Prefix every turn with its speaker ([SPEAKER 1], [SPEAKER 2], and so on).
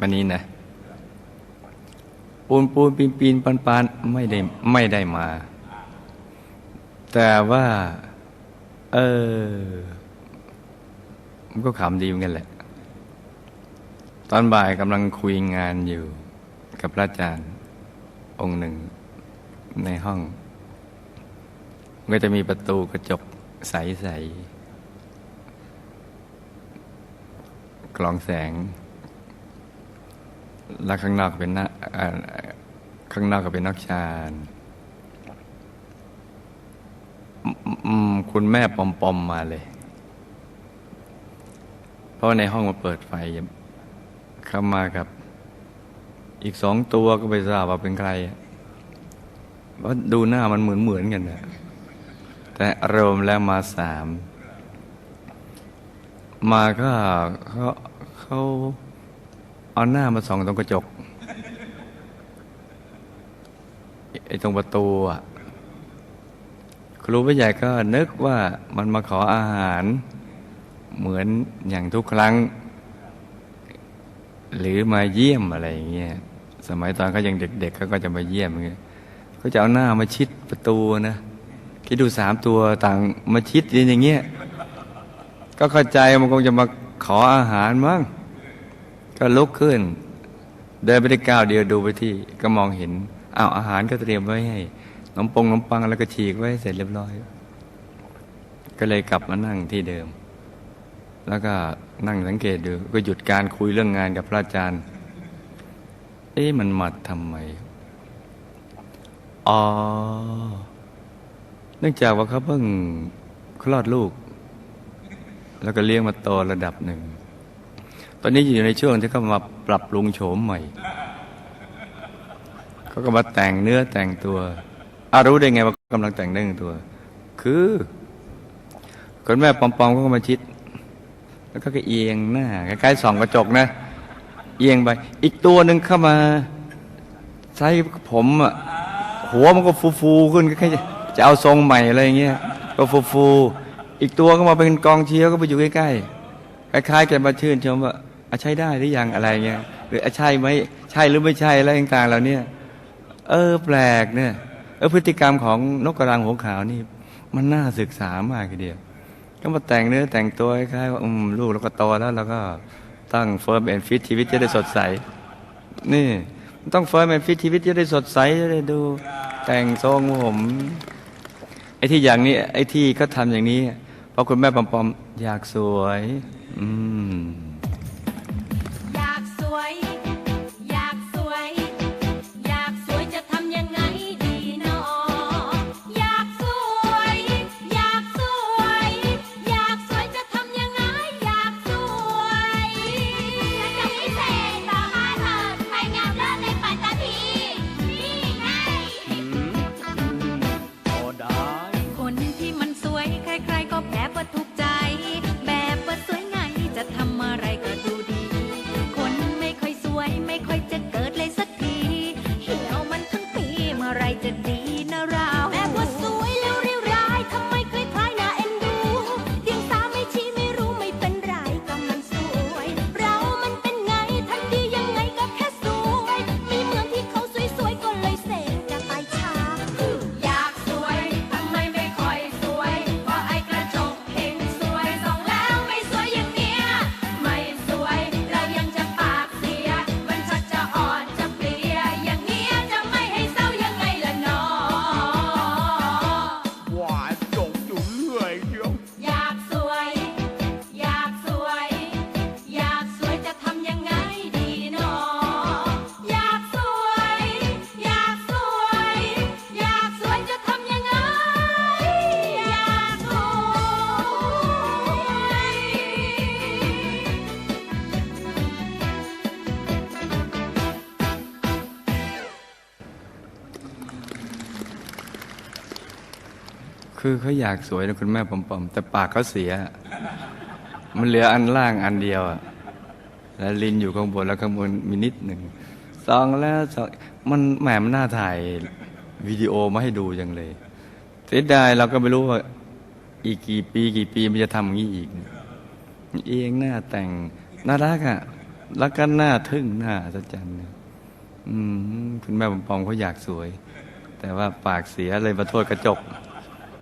[SPEAKER 1] วันนี้นะปูนปูนปีนปีนปันปานไม่ได้ไม่ได้มา แต่ว่า เออ มันก็ขำดีเหมือนกันแหละ ตอนบ่ายกำลังคุยงานอยู่ กับพระอาจารย์ องค์หนึ่ง ในห้อง ก็จะมีประตูกระจกใส ๆ กลองแสง แล้วข้างนอกเป็นน้าอ่าข้างนอกก็เป็นนอกชานคุณแม่ปอมปอมมาเลย เพราะว่าในห้องมาเปิดไฟเข้ามากับ อีกสองตัวก็ไม่ทราบว่าเป็นใครอะเพราะดูหน้ามันเหมือนเหมือนๆกันนะแต่รวมแล้วมาสาม มาก็เขาเขา เอาหน้ามาส่องตรงกระจกไอ้ตรงประตูอะครูผู้ใหญ่ก็นึกว่ามันมาขออาหารเหมือนอย่างทุกครั้ง หรือมาเยี่ยมอะไรอย่างเงี้ยสมัยตอนเขายังเด็กๆเขาก็จะมาเยี่ยมอย่างเงี้ยเขาจะเอาหน้ามาชิดประตูนะคิดดูสามตัวต่างมาชิดอย่างเงี้ยก็เข้าใจมันคงจะมาขออาหารมั้ง ก็ลุกขึ้น เดินไปได้ก้าวเดียวดูไปที่ก็มองเห็นอ้าวอาหารก็เตรียมไว้ให้ขนมปงขนมปังแล้วก็ฉีกไว้เสร็จเรียบร้อย ก็เลยกลับมานั่งที่เดิม แล้วก็นั่งสังเกตดูก็หยุดการคุยเรื่องงานกับพระอาจารย์ เอ๊ะมันมาทำไมอ๋อเนื่องจากว่าเขาเพิ่งคลอดลูก แล้วก็เลี้ยงมาโตระดับหนึ่ง อนนี้อยู่ในช่วงที่เขามาปรับปรุงโฉมใหม่ เขาก็มาแต่งเนื้อแต่งตัวอารู้ได้ไงว่ากำลังแต่งเนื้อแต่งตัว คือคนแม่ปอมๆเขาก็มาชิด แล้วก็เอียงหน้าคล้ายๆส่องกระจกนะ เอียงไป อีกตัวหนึ่งเข้ามา ใช้ผมอะหัวมันก็ฟูๆขึ้นคล้ายๆจะเอาทรงใหม่อะไรอย่างเงี้ยก็ฟูๆอีกตัวก็มาเป็นกองเชียร์ก็ไปอยู่ใกล้ๆคล้ายๆแกมาชื่นชมว่า ใช้ได้หรือยังอะไรเงี้ยหรืออะใช่ไหมใช่หรือไม่ใช่อะไรต่างๆเหล่านี้เออ แปลกเนี่ยเออพฤติกรรมของนกกระรังหัวขาวนี่ มันน่าศึกษามากทีเดียวก็มาแต่งเนื้อแต่งตัวคล้ายๆว่าอืมลูกเราก็โตแล้วเราก็ตั้งเฟิร์มแอนฟิตชีวิตจะได้สดใส นี่มันต้องเฟิร์มแอนฟิตชีวิตจะได้สดใสจะได้ดูแต่งทรงผมไอ้ที่อย่างนี้ ไอ้ที่ก็ทำอย่างนี้เพราะคุณแม่ปอมปอมอยากสวย อืม
[SPEAKER 2] เคือเขาอยากสวยนะ
[SPEAKER 1] คุณแม่ปอมปอมแต่ปากเขาเสีย มันเหลืออันล่างอันเดียวอะแล้วลิ้นอยู่ข้างบนแล้วข้างบนมีนิดหนึ่งสองแล้วสองมันแหมมันน่าถ่ายวิดีโอมาให้ดูจังเลยเสียดายเราก็ไม่รู้ว่า อีกกี่ปีกี่ปีมันจะทำอย่างนี้อีก เองหน้าแต่งน่ารักอะแล้วก็หน้าทึ่งหน้าอัศจรรย์เนี่ยคุณแม่ปอมปอมเขาอยากสวย แต่ว่าปากเสียเลยมาโทษกระจก